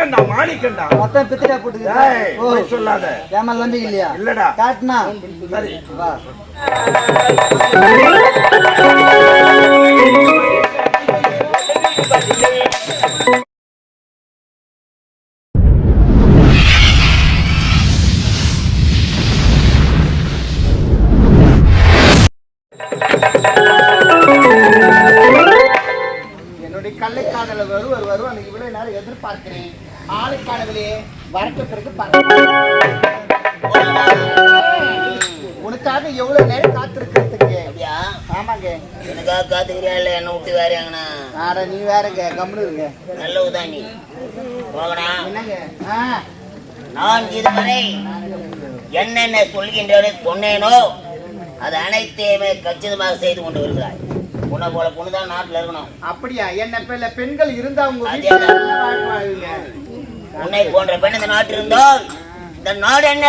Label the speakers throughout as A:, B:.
A: தங்கண்டா மாணிக்கண்டா
B: மொத்தம் ஓ.
A: பொய் சொல்லாத.
B: ஏமா நம்பிக்கை இல்லையா?
A: இல்லடா.
B: காட்டுனா
A: சரி.
B: வா.
C: என்ன விட்டு வேற எங்கண்ணா
D: ஆட நீ வேறங்க கம்முனு இருங்க
C: நல்ல உதாணி போகணா நான் இதுவரை என்னென்ன சொல்கின்றவரை சொன்னேனோ அது அனைத்தையுமே கச்சிதமாக செய்து கொண்டு வருகிறாய். உன்னை போல பொண்ணு தான் நாட்டில் இருக்கணும்.
D: அப்படியா? என்ன பிள்ளை பெண்கள் இருந்தா உங்க வீட்டுல. நல்ல வாழ்வீங்க.
C: உன்னை போன்ற பெண் இந்த நாட்டில் இருந்தால் இந்த நாடு என்ன?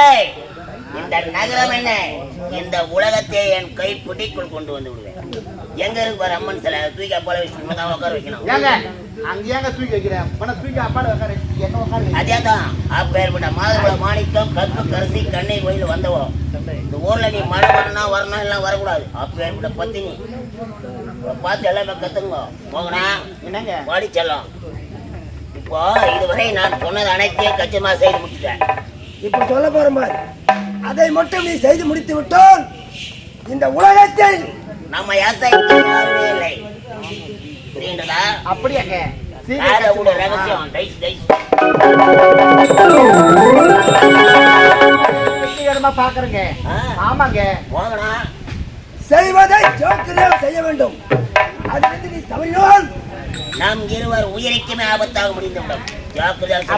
C: இந்த நகரம் என்ன? இந்த உலகத்தை என் கைப்பிடிக்குள் கொண்டு வந்து விடுவேன். எங்க இருக்கு பாரு அம்மன் சிலை? தூக்கி அப்போல வச்சு தான் உட்கார வைக்கணும்.
D: ஏங்க அங்க ஏங்க தூக்கி வைக்கிறேன். உன தூக்கி அப்பாட உட்கார என்ன உட்கார?
C: அதே தான் அப்பேற்பட்ட மாதவள மாணிக்கம் கற்பு கரசி கண்ணை கோயில் வந்தவோ? இந்த ஊர்ல நீ மழை வரணும் வரணும் எல்லாம் வரக்கூடாது. அப்பேற்பட்ட பத்தினி. பார்த்து எல்லாமே கத்துங்க. போகணா
D: என்னங்க?
C: செல்லம். இப்போ இதுவரை நான் சொன்னது அனைத்தையும் கச்சிதமா செய்து முடிச்சிட்டேன்.
A: இப்ப சொல்ல போற மாதிரி அதை மட்டும் நீ செய்து முடித்து விட்டால் இந்த உலகத்தில்
C: நம்ம யாசாய்க்கு யாருமே இல்லை. புரியுன்றதா
D: அப்படியாங்க சீக்கிரம்
C: ரகசியம். டைஸ் டைஸ்
D: பாக்குறேங்க. ஆமாங்க.
C: போகணா
A: செய்வதை ஜோக்கிரம் செய்ய வேண்டும். அதிலிருந்து நீ தவறினால்
C: நம் இருவர் உயிருக்குமே ஆபத்தாக முடிந்துவிடும். ஜாக்கிரதையாக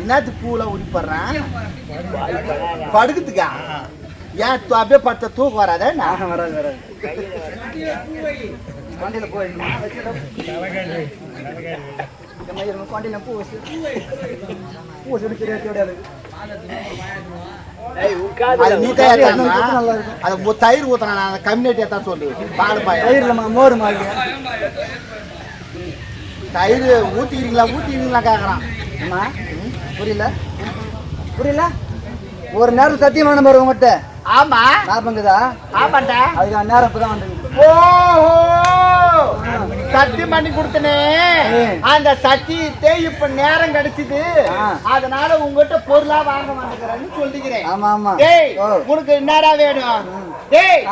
D: என்னத்து பூலாம் உரிப்படுறான் படுக்கிறதுக்கா ஏன் அப்படியே படுத்த தூக்கம் வராதா?
B: ஆஹா, வராது வராது. வண்டியில போயிடுமா வண்டியில பூ வச்சு பூ வச்சு
D: தான் தயிர் ஊத்துறான் நான் அந்த கம்யூனிட்டி ஏத்தான் சொல்லு. பால் பாயம்
B: தயிர்ல மோர் மாதிரி
D: தயிர் ஊத்திக்கிறீங்களா? ஊத்திக்கிறீங்களா கேக்குறான்.
B: அம்மா? புரியல? புரியல? ஒரு நேரம் சத்தியமான நம்பர் உங்ககிட்ட.
D: ஆமா.
B: ஞாபகங்குதா
D: ஆமாண்டா.
B: அதுக்கு நேரம் இப்பதான் வந்து
D: ஓஹோ! சத்தியம் பண்ணி கொடுத்தனே. அந்த சத்தியத்தை இப்ப நேரம் கிடைச்சது. அதனால உங்ககிட்ட பொருளா வாங்க மாட்டேங்கிறேன்னு சொல்லிக்கிறேன்.
B: ஆமா ஆமா.
D: உனக்கு என்னடா வேணும்? டேய்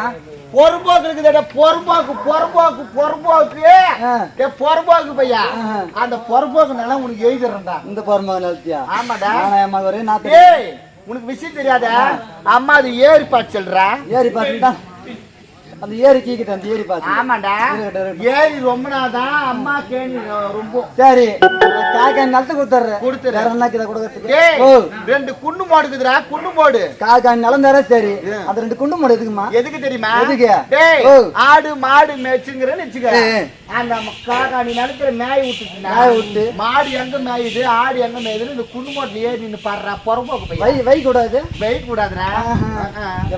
D: பொறும்போக்கு பொறும்போக்கு பொறும்போக்கு
B: ஆ.
D: டேய் பொறும்போக்கு பையா. அந்த பொறும்போக்கு நிலம் உனக்கு எழுதிடுறேன்டா.
B: இந்த போறமா நிறுத்தியா
D: ஆமாடா.
B: நானா ஒரே
D: டேய் உனக்கு விஷயம் தெரியாத? அம்மா அது ஏறி பாய்ச்சல்றா
B: ஏரி பாத்துட்டா அந்த ஏரி கீக்கிட்ட அந்த ஏரி பாத்து.
D: ஆமாடா. ஏறி ரொம்ப நாதான் அம்மா கேணி ரொம்ப.
B: சரி காக்கா நிலத்தை கொடுத்துட்றேன்.
D: கொடுத்துரு.
B: வேற என்ன கிட்ட கொடுக்கறதுக்கு?
D: ரெண்டு குண்டு மாடுக்குதுடா குண்டு மாடு.
B: காக்கா நிலம் தர சரி. அந்த ரெண்டு குண்டு மாடு எதுக்குமா?
D: எதுக்கு தெரியுமா?
B: எதுக்கு?
D: ஆடு மாடு மேய்ச்சுங்கிறேன்னு வச்சுக்க. அந்த காக்கா நீ நிலத்துல மேய விட்டுச்சுன்னா
B: மேய விட்டு.
D: மாடு எங்க மேயுது ஆடு எங்க மேயுதுன்னு இந்த குண்டு மாட்டுல ஏறி நின்னு பாடுறா. புறம்போக்கு
B: வை வை கூடாது
D: வெயிட் கூடாதுடா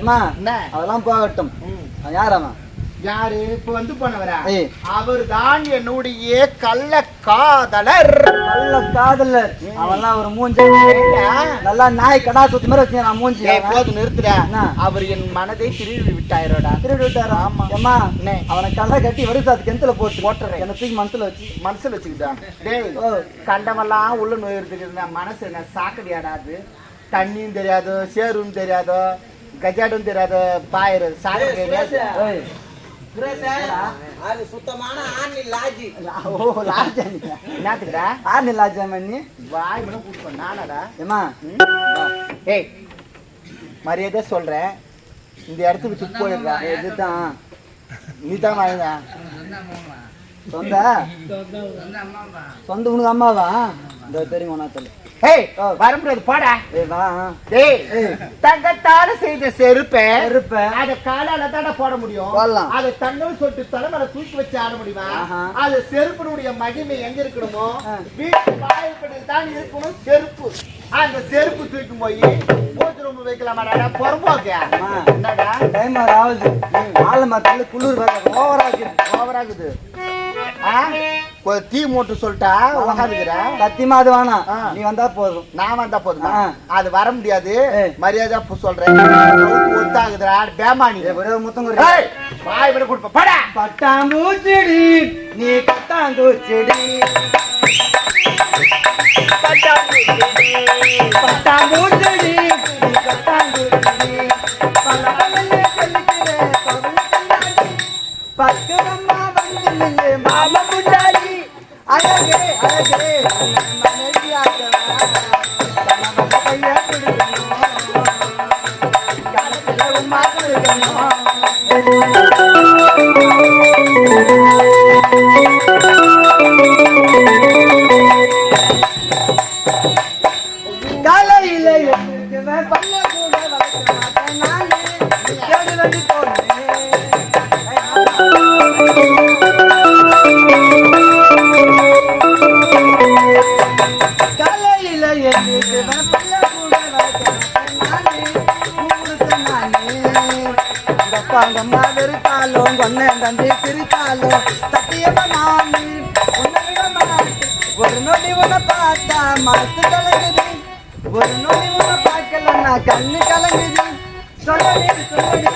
D: என்ன?
B: அதெல்லாம் போகட்டும். யார் அவன்?
D: யாரு? இப்ப வந்து
B: ஏய்.
D: அவர் தான் என்னுடைய கள்ள காதலர்.
B: நல்ல காதலர். அவன்லாம் ஒரு மூஞ்சி. நல்லா நாய் கடா சுத்தி மாதிரி வச்சு நான் மூஞ்சி.
D: நிறுத்துடா.
B: என்ன?
D: அவர் என் மனதை திருடி விட்டாயிரோடா?
B: திருடி விட்டாரா?
D: ஆமா. என்ன?
B: அவனை கல்ல கட்டி வருஷத்து கிணத்துல போட்டு
D: போட்டுறேன்.
B: என்ன தூக்கி மனசுல வச்சு.
D: மனசுல வச்சுக்கிட்டா டேய். கண்டமெல்லாம் உள்ள நோயிருந்துக்கு இருந்தா மனசு என்ன சாக்கடியாடாது தண்ணியும் தெரியாது சேரும் தெரியாது? கஜாடும் தெரியாது பாயிரு.
C: அது சுத்தமான ஆணி லாஜி.
B: ஓ லாஜா
D: என்னத்துக்குடா?
B: ஆறு லாஜா மண்ணி
D: வாய் மட்டும் கூட்டு நானடா.
B: ஏம்மா?
D: ஏய் மரியாதை சொல்றேன். இந்த இடத்துக்கு விட்டு போயிடுறா.
B: இதுதான்.
D: நீ தான்
B: சொந்த? சொந்த உனக்கு அம்மாவா? இந்த தெரியும் ஒன்றா சொல்லு
D: ஏய் வர முடியாது போடா.
B: ஏய்
D: தங்கத்தால செய்த செருப்பை
B: செருப்பை.
D: அத காலால தானே போட முடியும். அத தங்கம் சொல்லிட்டு தலைமையில தூக்கி வச்சு ஆட முடியுமா. அது செருப்பினுடைய மகிமை எங்க இருக்கணுமோ. வீட்டு வாயில்படியில் தான் இருக்கணும் செருப்பு. அந்த செருப்பு தூக்கி போய் பூஜை ரூம் வைக்கலாமாடா புறம்போக்க
B: அம்மா.
D: என்னடா?
B: டைம் ஆகுது. ஆள் மரத்துல குளிர் வேற ஓவரா இருக்குது
D: ஓவராகுது. ஆ? தீ மூட்டு சொல்லிட்டா உக்காந்துக்கிற
B: சத்தியமா அது வேணாம். நீ வந்தா போதும்.
D: நான் வந்தா போதுமா. அது வர முடியாது. மரியாதை சொல்றேன் ஒத்தாகுதுடா. பேமானி
B: ஒரே முத்தம்
D: வாய் விட கொடுப்ப. படா.
B: பட்டாம்பூச்செடி நீ பட்டாம்பூச்செடி பட்டாம்பூச்செடி பட்டாம்பூச்செடி பவனத்தினாடி. பக்கரம்மா வந்து மாமா அழகே அழகே உன்னை மனைவியாக்கவா. வெறுத்தாலும், உங்க அண்ணன் தம்பி பிரித்தாலும், சத்தியமா நானு உன்னை விட மாட்டேன். ஒரு நொடி உன்னை பார்த்தா மனசு கலங்குது ஒரு நொடி உன்னை பார்க்கலன்னா கண்ணு கலங்குது சொல்லடி சொல்லடி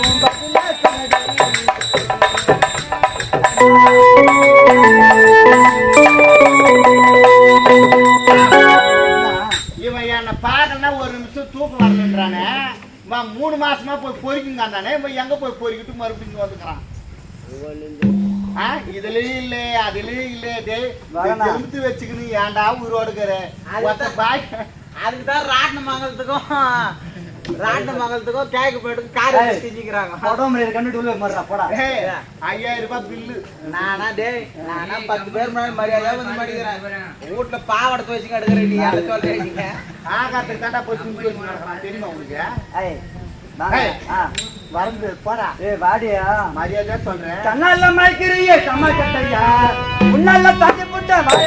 B: உன் பதில சொல்லடி
D: பார்க்கலன்னா ஒரு நிமிஷம் தூக்கம் வரலன்றானே. இவன் மூணு மாசமா போய் பொறிக்குங்க தானே இவன் எங்க போய் பொறிக்கிட்டு மறுபடியும் இங்க வந்துக்கிறான்? இதுலயும் இல்ல அதுலயும் இல்ல.
B: வரேனா?
D: எடுத்து வச்சுக்கணும் ஏன்டா உயிரோடுக்கிற ஒத்த பாய்.
E: அதுக்கு ராட்டின மங்கலத்துக்கும் கேக்கு போயிட்டு கார். செஞ்சுக்கிறாங்க
B: உடம்பு கண்டுட்டு உள்ள மாறா போடா.
D: ஏய், ஐயாயிரம் ரூபாய் பில்லு
E: நானா டேய் நானா பத்து பேர் முன்னாடி மரியாதையா வந்து மாட்டேங்கிறேன் வீட்டுல பாவாடை துவச்சு எடுக்கிறேன் நீ அதை சொல்றீங்க
D: ஆகாத்துக்கு தாண்டா போய் துணி தெரியுமா உங்களுக்கு வரந்து போடா.
B: ஏய் வாடியா.
D: மரியாதையா சொல்றேன்.
B: கண்ணால புட்ட கண்ணால மயக்கிறிய கம்மக்கட்டையா உன்னால தண்ணி புட்ட வாய.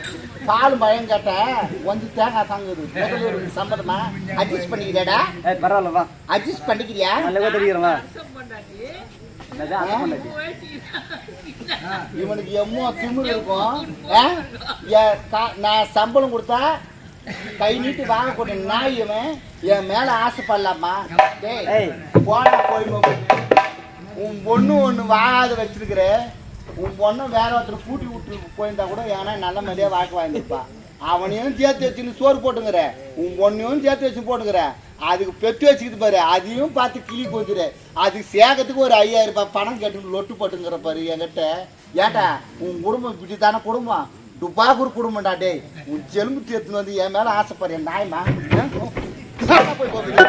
D: பால் பயம் கேட்ட வந்து தேங்காய் தாங்குது. முதல்வர் சம்மதமா அட்ஜஸ்ட் பண்ணிக்கிறியாடா?
B: ஏய் பரவாயில்ல வா.
D: அட்ஜஸ்ட் பண்ணிக்கிறியா?
B: நல்ல தெரிகிறேன் வா. அதான் அதான் பண்ணாச்சு.
D: இவனுக்கு எம்மோ திமிரு இருக்கும். ஆ? என் கா- நான் சம்பளம் கொடுத்தா கை நீட்டி வாங்கக்கூடிய நாய் இவன். என் மேல ஆசைப்படலாமா? டேய். போடா போய் உன் பொண்ணு ஒண்ணு வாங்காத வச்சிருக்கிற உன் பொண்ணும் வேற ஒருத்தர் கூட்டி விட்டு போயிருந்தா கூட ஏன்னா நல்ல மாதிரியா வாக்கு வாங்கிருப்பா அவனையும் சேர்த்து வச்சுன்னு சோறு போட்டுங்கிற உன் பொண்ணையும் சேர்த்து வச்சு போட்டுக்கிற. அதுக்கு பெற்று வச்சுக்கிட்டு பாரு. அதையும் பார்த்து கிளி போச்சுரு அதுக்கு சேகத்துக்கு ஒரு ஐயாயிரம் ரூபாய் பணம் கேட்டு லொட்டு போட்டுங்கிற பாரு என்கிட்ட. ஏட்டா உன் குடும்பம் இப்படி தானே குடும்பம்? டுபாகூர் குடும்பம்டா டேய். உன் ஜெலும்பு சேர்த்து வந்து என் மேலே ஆசைப்படுறேன் நாயமா போய் கோபிக்க.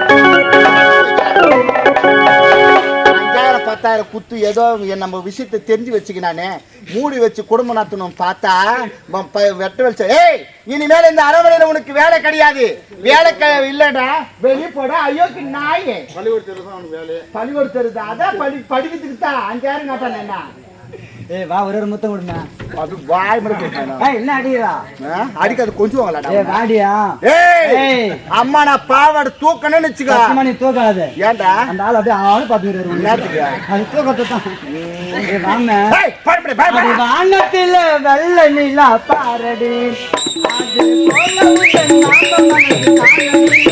D: அஞ்சாயிரம் பத்தாயிரம் குத்து ஏதோ நம்ம விஷயத்தை தெரிஞ்சு வச்சுக்கினானே. மூடி வச்சு குடும்பம் நடத்தணும் பார்த்தா வெட்ட வெளிச்ச ஏய் இனிமேல் இந்த அரவணையில உனக்கு வேலை கிடையாது. வேலை இல்லடா. வெளியே போட ஐயோக்கு நாயே. பள்ளிக்கூடம் தெரியுது அதான் படி படிக்கிறதுக்கு தான். அஞ்சாயிரம் நட்டான் என்ன?
B: ஏய் வா ஒரு ஒரு முத்தம் கொடுங்க
D: அது வாய் மட்டும்
B: ஏய் என்ன அடிக்கிறா
D: அடிக்காது கொஞ்சம்
B: ஏய் வாடியா?
D: ஏய். அம்மா நான் பாவாடை தூக்கணும்னு வச்சுக்கோ
B: சத்தியமா நீ தூக்காத.
D: ஏன்டா?
B: அந்த ஆள் அப்படியே ஆளு பாத்துக்கிறாரு
D: என்னத்துக்கு?
B: அது தூக்கத்தை தான். ஏய் வாங்க
D: ஏய், பயப்படு, பயப்படு.
B: வானத்தில வெள்ள நிலா பாரடி. அது போல உள்ள நாம மனசு காணடி.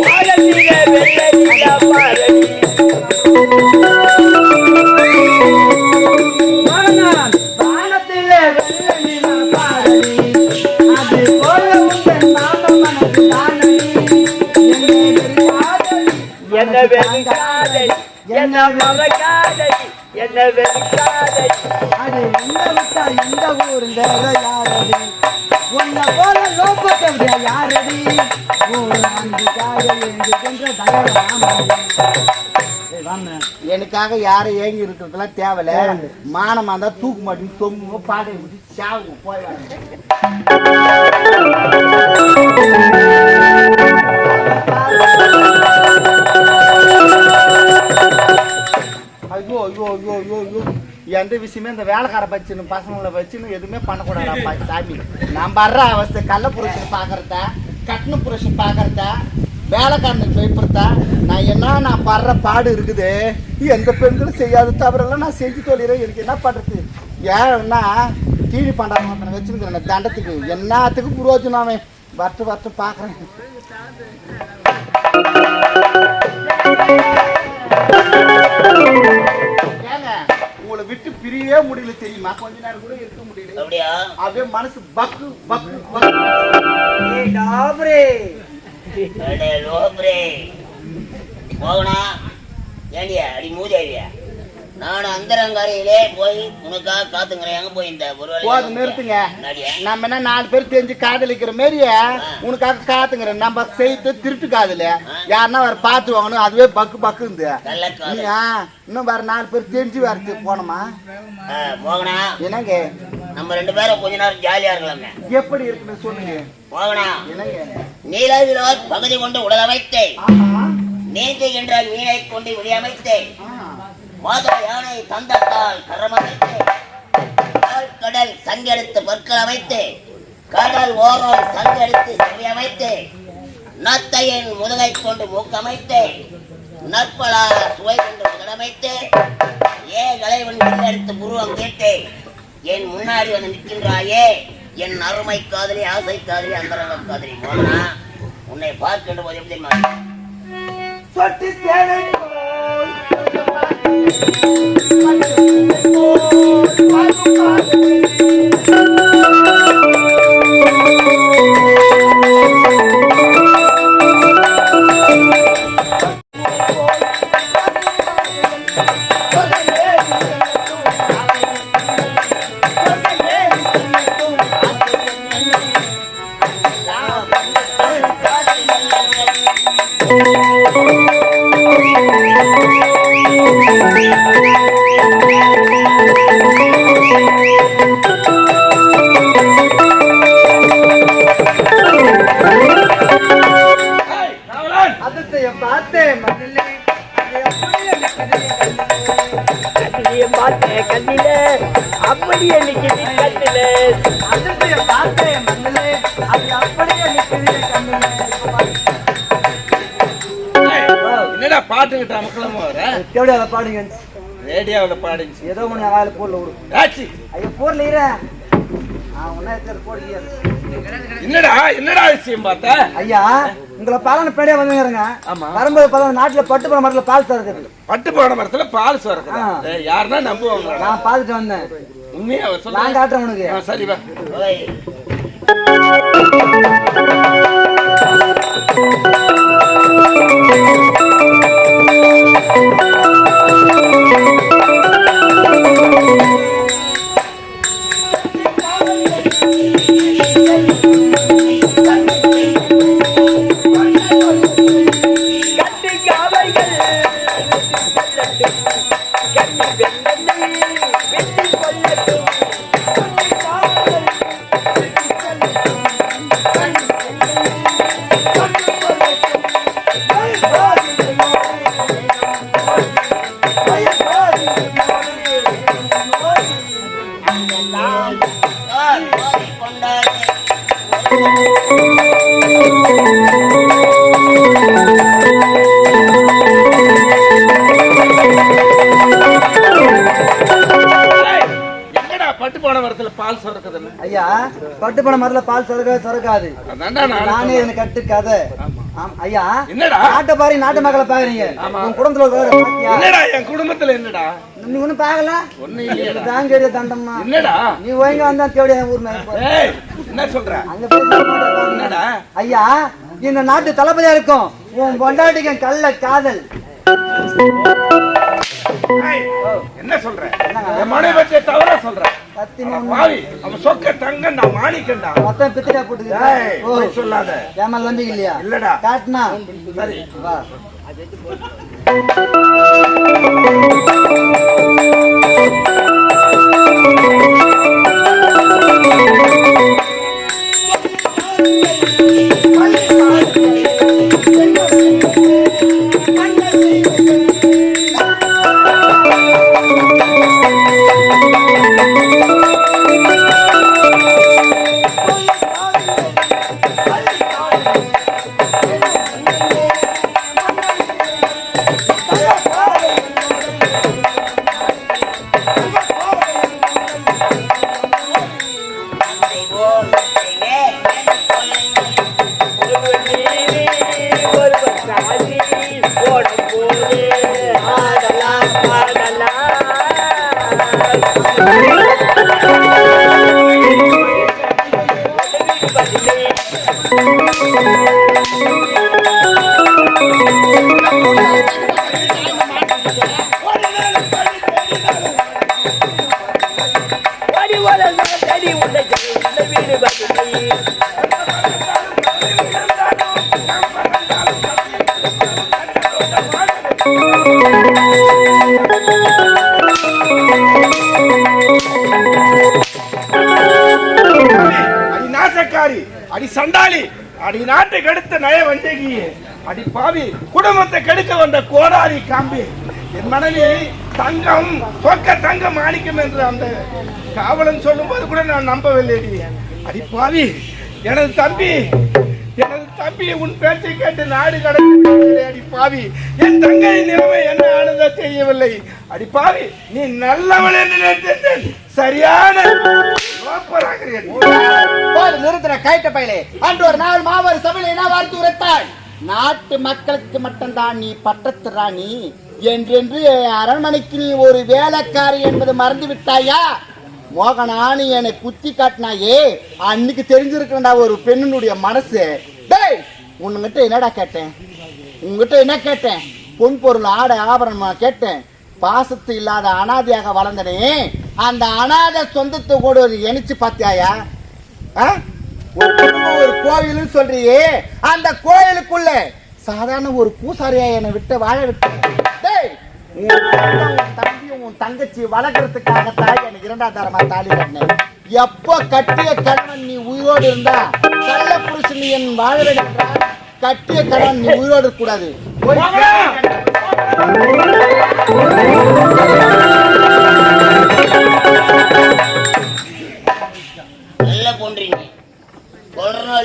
B: வாழ என்ன வெறுக்காதடி அது என்ன விட்டா இந்த ஊர் யாரடி உன்னை போல கொன்ற தகவல்
D: எனக்காக யாரும் ஏங்கி இருக்கிறதுலாம் தேவையில்ல. மானமா இருந்தா தூக்கு மாட்டி தொங்குங்க பாடை விட்டு சாவுங்க போய் எந்த விஷயமே இந்த வேலைக்கார பச்சுன்னு பசங்களை வச்சுன்னு எதுவுமே பண்ணக்கூடாதா சாமி. நான் வர்ற அவஸ்தை கள்ள புருஷன் பார்க்கறதா கட்டின புருஷன் பார்க்கறதா வேலைக்காரனுக்கு பயப்படுத்தா நான் என்ன நான் படுற பாடு இருக்குது. எந்த பெண்களும் செய்யாத தவறெல்லாம் நான் செஞ்சு தொழிறேன். எனக்கு என்ன பண்ணுறது ஏன்னா டிவி பண்டாரம் ஒருத்தனை வச்சுருக்கிறேன் தண்டத்துக்கு என்னத்துக்கு புரோஜனம் அவன். வரட்டு வட்டு பார்க்குறேன் Thank you. விட்டு பிரியவே முடியல தெரியுமா? கொஞ்ச நேரம் கூட இருக்க முடியல.
C: அப்படியா?
D: அப்படியே மனசு பக்கு பக்கு பக்கு.
C: அடே லோப்ரே போகணா ஏண்டியா? அடி மூதேவியா நான் அந்தரங்கரையிலே போய் உனக்காக காத்துங்கிறேன் எங்க போய் இந்த ஒரு
D: நிறுத்துங்க. நம்ம என்ன நாலு பேர் தெரிஞ்சு காதலிக்கிற மாரியே உனக்காக காத்துங்கிறேன் நம்ம செய்து திருட்டு காதல. யாருன்னா வேற பார்த்து வாங்கணும். அதுவே பக்கு. நீ, ஆ, இன்னும் வேற நாலு பேர் தெரிஞ்சு வரது போனோமா
C: போகணா
D: என்னங்க?
C: நம்ம ரெண்டு பேரும் கொஞ்ச நேரம் ஜாலியா இருக்கலாமே
D: எப்படி இருக்குன்னு சொல்லுங்க.
C: போகணா
D: என்னங்க?
C: நீலவிலோர் பகுதி கொண்டு உடலமைத்தேன்.
D: ஆமா
C: நீந்துகின்ற மீனை கொண்டு விடியமைத்தேன்.
D: ஆ.
C: மாத யானை தந்தத்தால் கரமடைத்து கடல் சங்கெடுத்து பொற்கள் அமைத்து கடல் ஓரம் சங்கெடுத்து செவியமைத்தேன் நத்தையின் முதுகை கொண்டு மூக்கமைத்து நற்பலா சுவை கொண்டு முதலமைத்து ஏ கலைவன் எடுத்து புருவம் கேட்டு என் முன்னாடி வந்து நிற்கின்றாயே என் அருமை காதலி ஆசை காதலி அந்தரங்க காதலி போனா உன்னை பார்க்கின்ற போது எப்படி தெரியுமா?
B: Thank you. மண்ணிலே அது அப்படியே நிக்குது கண்ணிலே.
E: என்னடா பாட்டுக்கிட்ட அமக்கலமா வர
B: எப்படியா அதை பாடுங்க.
E: ரேடியோவில் பாடுச்சு
B: ஏதோ ஒன்று ஆள் போடல விடு.
E: ஆச்சு
B: ஐயோ இரு.
E: என்னடா என்னடா விஷயம் பார்த்த?
B: ஐயா உங்களை பாலன பேடியா வந்துங்கிறங்க
E: ஆமா.
B: வரும்போது பார்த்தா நாட்டுல பட்டு போன மரத்துல பால் தருக்குது
E: பட்டு போன மரத்துல பால் சுரக்குதா யாருன்னா நம்புவாங்க
B: நான் பார்த்துட்டு வந்தேன்.
E: உண்மையா
B: நான் காட்டுறேன் உனக்கு.
E: சரி வா.
C: ஓய் நான் மோதி கொண்டாடி
E: ஏய், என்னடா பட்டு போன மரத்துல பால் சுரக்குதுன்னு.
B: ஐயா பட்டு போன மரத்துல பால் சொரக்க சொரக்காது. நானே எனக்கு கட்டு கதை. ஆம், ஐயா
E: என்னடா?
B: நாட்டை பாரு நாட்டு மக்களை பாக்குறீங்க. உன் குடும்பத்துல
E: என்னடா என் குடும்பத்துல என்னடா?
B: நீ ஒண்ணும் பாக்கல?
E: ஒண்ணு இல்லையடா
B: தான் கேடிய தண்டம்னா
E: என்னடா?
B: நீ ஒழுங்கா வந்தா தேவையா ஊர் மேல போ.
E: ஏய் என்ன சொல்ற?
B: அங்க.
E: என்னடா?
B: ஐயா இந்த நாட்டு தளபதியா இருக்கும். உன் பொண்டாட்டிக்கு கள்ள காதல்.
F: என்ன சொல்ற? என் மனைவி பற்றி தவறா சொல்ற?
B: சத்தியமா உண்மை.
F: பாவி அவன் சொக்க தங்க நான் மாணிக்கண்டா.
B: மொத்தம் ஓ.
F: பொய் சொல்லாத.
B: ஏமல் நம்பிக்கை இல்லையா?
F: இல்லடா.
B: காட்டுனா
F: சரி.
B: வா.
F: நாசக்காரி அடி சண்டாளி அடி நாட்டை கெடுத்த நய வஞ்சகி அடி பாவி குடும்பத்தை கெடுக்க வந்த கோடாரி காம்பி. என் மனைவி தங்கம் சொக்க தங்கம் மாணிக்கம் என்று அந்த காவலன் சொல்லும்போது கூட நான் நம்பவில்லை அடி பாவி எனது தம்பி எனது தம்பி உன் பேச்சை கேட்டு நாடு கடந்து அடி பாவி என் தங்கையின் நிலைமை என்ன ஆனதா தெரியவில்லை. அடி பாவி நீ நல்லவள் என்று நினைத்தேன் சரியான
D: நிறுத்தின கைட்ட பயிலே. அன்று ஒரு நாள் மாவர் சபையில் என்ன வார்த்து உரைத்தாய் நாட்டு மக்களுக்கு மட்டும்தான் நீ பட்டத்து ராணி. என்றென்று அரண்மனைக்கு நீ ஒரு வேலைக்காரி என்பது மறந்து விட்டாயா மோகனானி என்னை குத்தி காட்டினாயே. அன்னைக்கு தெரிஞ்சிருக்கா ஒரு பெண்ணினுடைய மனசு. டேய் உன்கிட்ட என்னடா கேட்டேன்? உங்ககிட்ட என்ன கேட்டேன்? பொன் பொருள் ஆடை ஆபரணமா கேட்டேன். பாசத்து இல்லாத அனாதையாக வளர்ந்தனே. அந்த அனாதை சொந்தத்தை கூட ஒரு இணைச்சு பார்த்தியாயா? ஆ? ஒரு கோயில்னு சொல்றியே. அந்த கோயிலுக்குள்ள சாதாரண ஒரு பூசாரியா என்னை விட்டு வாழ விட்ட டேய் உன் தங்கச்சி வளர்க்கறதுக்காக தாய் எனக்கு இரண்டாம் தரமா தாலி கட்டினேன். எப்போ கட்டிய கணவன் நீ உயிரோடு இருந்தா கள்ள புருஷன் நீ என் வாழ வேண்டும் கட்டிய கணவன் நீ உயிரோடு கூடாது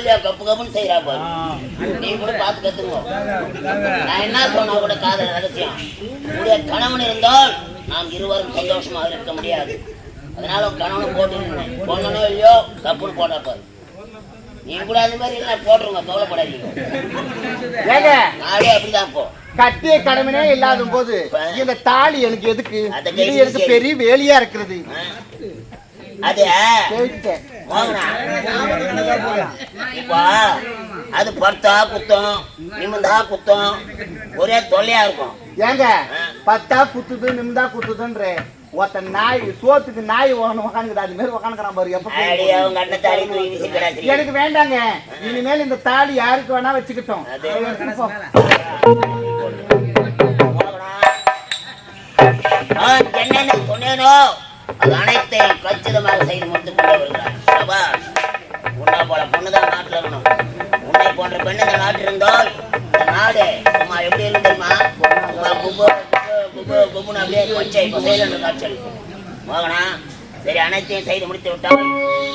C: இல்லையா கப்பு கப்புன்னு செய்யறா பாரு. நீ கூட பார்த்து கத்துக்கோ. நான் என்ன சொன்னா கூட காதல் ரகசியம்? உடைய கணவன் இருந்தால் நாம் இருவரும் சந்தோஷமாக இருக்க முடியாது. அதனால உன் கணவனை போட்டு பொண்ணனோ இல்லையோ கப்புன்னு போட்டா பாரு. நீ கூட அது மாதிரி இல்லை போட்டுருங்க கவலைப்படாதீங்க. நாடே அப்படிதான் போ.
D: கட்டிய கடமைனே இல்லாத போது இந்த தாலி எனக்கு எதுக்கு? இது எனக்கு. பெரிய வேலையா இருக்கிறது?
C: அது. இப்போ அது படுத்தா குத்தம் நிமிந்தா குத்தம் ஒரே தொல்லையா இருக்கும்.
D: ஏங்க பத்தா குத்துது நிமிந்தா குத்துதுன்ற ஒருத்த நாய் சோத்துக்கு நாய் ஒன்று உக்காந்துக்குது அது மாதிரி உக்காந்துக்கிறான் பாரு எப்ப. எனக்கு வேண்டாங்க. இனிமேல் இந்த தாலி யாருக்கு வேணா வச்சுக்கிட்டோம்.
C: என்னென்ன சொன்னேனோ? அனைத்தையும் கச்சிதமாக செய்து முடித்துக் கொண்டு வருகிறார். சபாஷ் உன்னை போல பொண்ணுதான் நாட்டில் இருக்கணும். உன்னை போன்ற பெண் இந்த நாட்டில் இருந்தால் இந்த நாடு சும்மா எப்படி இருக்கு தெரியுமா? குபுன்னு அப்படியே கொச்சை கொசையில் காய்ச்சல் மோகனா சரி அனைத்தையும் செய்து முடித்து விட்டால்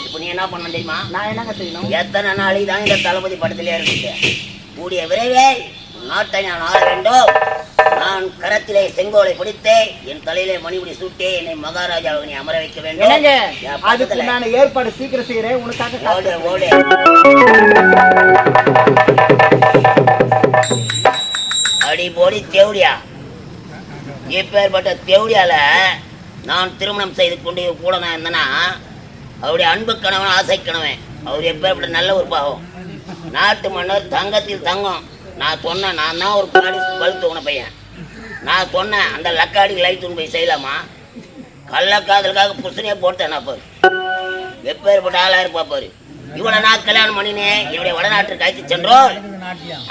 C: இப்போ நீ என்ன பண்ண தெரியுமா?
D: நான் என்னங்க செய்யணும்?
C: எத்தனை நாளைக்கு தான் இந்த தளபதி படத்திலே இருக்குது கூடிய விரைவில் நாட்டை நான் ஆள வேண்டும். நான் கரத்திலே செங்கோலை பிடித்தே என் தலையிலே மணிமுடி சூட்டே என்னை மகாராஜாவை நீ அமர வைக்க வேண்டும்.
D: அதுக்கு நான் ஏற்பாடு சீக்கிரம் செய்யறேன். உனக்காக
C: ஓடு. ஓடு. அடி போடி தேவடியா? எப்பேற்பட்ட தேவடியால நான் திருமணம் செய்து கொண்டு கூட நான் இருந்தேன்னா அவருடைய அன்பு கணவன் ஆசை கணவன். அவர் எப்பேற்பட்ட நல்ல ஒரு பாவம். நாட்டு மன்னர் தங்கத்தில் தங்கம். நான் சொன்னேன் நான் தான் ஒரு பல் தூங்கின பையன். நான் சொன்னேன் அந்த லக்காடி லைட் போய் செய்யலாமா? கள்ளக்காதலுக்காக புசனையே போட்டேன் நான் பாரு. எப்பேற்பட்ட ஆளாக இருப்பா பாரு. இவனை நான் கல்யாணம் பண்ணினேன் என்னுடைய வடநாட்டுக்கு அழைத்து சென்றோம்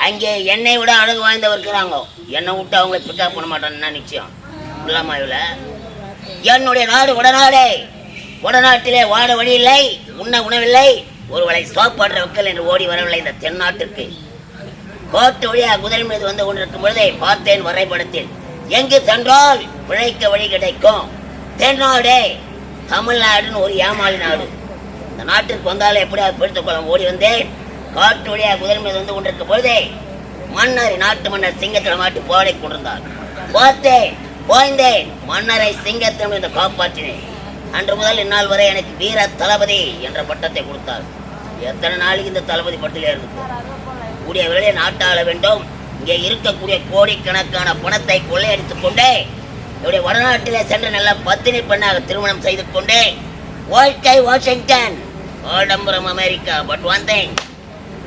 C: அங்கே என்னை விட அழகு வாய்ந்தவர் இருக்கிறாங்க. என்னை விட்டு அவங்கள பிக்கப் பண்ண மாட்டான்னு நிச்சயம்? இல்லாமா இவள? என்னுடைய நாடு வடநாடே வடநாட்டிலே வாட வழி இல்லை உண்ண உணவில்லை. ஒருவளை சோப்பாடுற வைக்கல் என்று ஓடி வரவில்லை இந்த தென்னாட்டிற்கு கோட்டு வழியாக குதிரை மீது வந்து கொண்டிருக்கும் பொழுதே பார்த்தேன் வரைபடத்தில். எங்கு சென்றால் பிழைக்க வழி கிடைக்கும். தென்னாடே தமிழ்நாடுன்னு ஒரு ஏமாளி நாடு. இந்த நாட்டிற்கு வந்தால் எப்படியாவது பிடித்துக் கொள்ள ஓடி வந்தேன். காட்டு வழியாக குதிரை மீது வந்து கொண்டிருக்கும் பொழுதே மன்னர் நாட்டு மன்னர் சிங்கத்தில் மாட்டி போடை கொண்டிருந்தார். பார்த்தேன் போய்ந்தேன் மன்னரை சிங்கத்தில் இருந்து காப்பாற்றினேன். அன்று முதல் இந்நாள் வரை எனக்கு வீர தளபதி என்ற பட்டத்தை கொடுத்தார். எத்தனை நாளைக்கு இந்த தளபதி பட்டியலே இருந்து கூடிய விரைவில் நாட்டாள வேண்டும். இங்கே இருக்கக்கூடிய கோடிக்கணக்கான பணத்தை கொள்ளையடித்துக் கொண்டே என்னுடைய வடநாட்டிலே சென்று நல்ல பத்தினி பெண்ணாக திருமணம் செய்து கொண்டே வாழ்க்கை வாஷிங்டன் ஆடம்பரம் அமெரிக்கா. பட் ஒன் திங்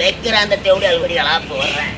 C: வைக்கிற அந்த தேவடி அல்வடிகள் ஆப்பு வர்றேன்.